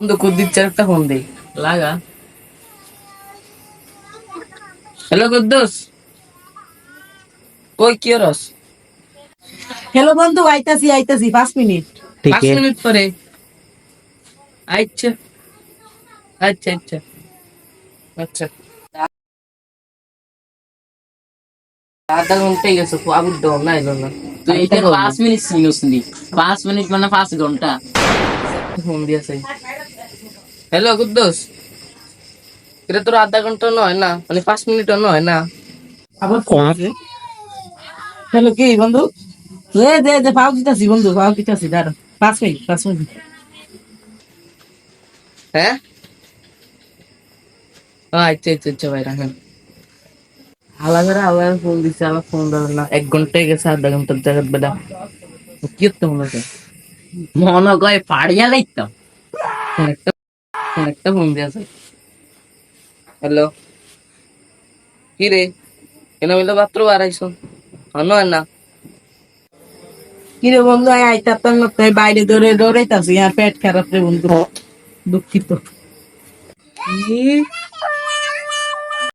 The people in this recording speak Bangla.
বন্ধু কুদ্দির একটা ফোন দেই। লাগা। হ্যালো কুদ্দুস। কই কি রস হ্যালো বন্ধু আইতাছি আইতাছি পাঁচ মিনিট। ঠিক। পাঁচ মিনিট পরে। আচ্ছা। আচ্ছা আচ্ছা। আচ্ছা। আধা ঘন্টাই গেছে আবুর দেওয়া না এলো না। তুই এটা পাঁচ মিনিট সিনুস নি। পাঁচ মিনিট মানে পাঁচ ঘণ্টা। ফোন দিয়েছে। হ্যালো কুদ্দোস। এটা তোর আধা ঘণ্টা নয় না মানে পাঁচ মিনিটও নয় না। আবার ফোন আছে? হ্যালো কি বন্ধু? দে দে দে পাও দিতাছি বন্ধু পাও কিতাছি দাঁড়া পাঁচ মিনিট পাঁচ মিনিট। হ্যাঁ? আচ্ছা আচ্ছা আচ্ছা ভাই রাখেন আলাদা আলাদা ফোন দিছে আবার ফোন ধরে না এক ঘন্টায় গেছে আধা ঘণ্টার জায়গা বেটা কি তো মনে হয় মনে কয় পাড়িয়া লাইতাম একটা ফোন দিয়েছে হ্যালো কি রে? কেন মিলে পাত্র বাড়াইছো আর না। কি রে বন্ধু আই আইতাম না তাই বাইরে দৌড়ে দৌড়াইতাছি আর পেট খারাপ রে বন্ধু। দুঃখিত।